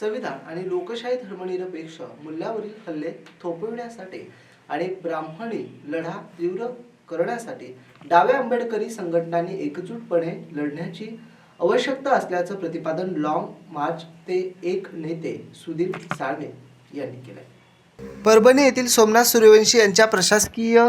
संविधान आणि लोकशाही धर्मनिरपेक्ष मूल्यावरील हल्ले थोपविण्यासाठी आणि ब्राह्मणी लढा तीव्र करण्यासाठी डाव्या आंबेडकरी संघटनांनी एकजूटपणे लढण्याची आवश्यकता असल्याचं प्रतिपादन लाँग मार्च ते एक नेते सुधीर साळवे यांनी केलंय. परभणी येथील सोमनाथ सूर्यवंशी यांच्या प्रशासकीय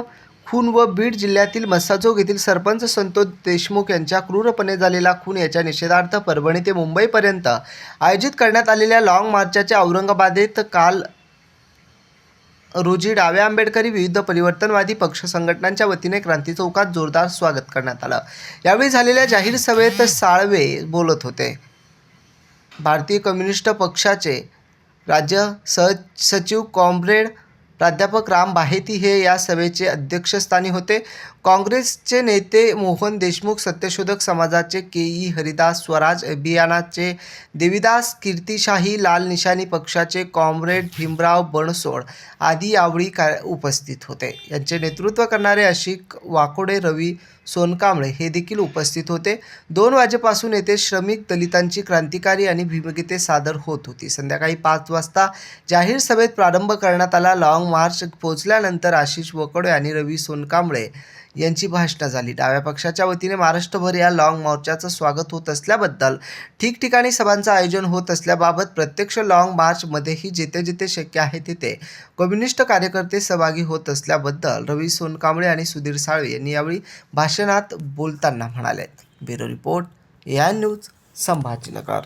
खून व बीड जिल्ह्यातील मस्साजोग येथील सरपंच संतोष देशमुख यांच्या क्रूरपणे झालेला खून याच्या निषेधार्थ परभणी ते मुंबईपर्यंत आयोजित करण्यात आलेल्या लाँग मार्चाच्या औरंगाबादेत काल रोजी डाव्या आंबेडकरी विविध परिवर्तनवादी पक्ष संघटनांच्या वतीने क्रांती चौकात जोरदार स्वागत करण्यात आलं. यावेळी झालेल्या जाहीर सभेत साळवे बोलत होते. भारतीय कम्युनिस्ट पक्षाचे राज्य सह सचिव कॉम्रेड प्राध्यापक राम बाहेती हे या सभेचे अध्यक्षस्थानी होते. काँग्रेसचे नेते मोहन देशमुख सत्यशोधक समाजाचे के ई हरिदास स्वराज अभियानाचे देविदास कीर्तिशाही लाल निशाणी पक्षाचे कॉम्रेड भीमराव बनसोड आदी यावेळी का उपस्थित होते. यांचे नेतृत्व करणारे अशिक वाकोडे रवी सोनकांबळे हे देखील उपस्थित होते. दोन वाजेपासून येथे श्रमिक दलितांची क्रांतिकारी आणि भीमगीते सादर होत होती. संध्याकाळी पाच वाजता जाहीर सभेत प्रारंभ करण्यात आला. लाँग मार्च पोहोचल्यानंतर आशिष वकडे आणि रवी सोनकांबळे यांची भाषणं झाली. डाव्या पक्षाच्या वतीने महाराष्ट्रभर या लाँग मोर्चाचं स्वागत होत असल्याबद्दल ठिकठिकाणी सभांचं आयोजन होत असल्याबाबत प्रत्यक्ष लाँग मार्चमध्येही जिथे जिथे शक्य आहे तिथे कम्युनिस्ट कार्यकर्ते सहभागी होत असल्याबद्दल रवी सोनकांबळे आणि सुधीर साळवे यांनी यावेळी भाषणात बोलताना म्हणाले. ब्युरो रिपोर्ट या न्यूज संभाजीनगर.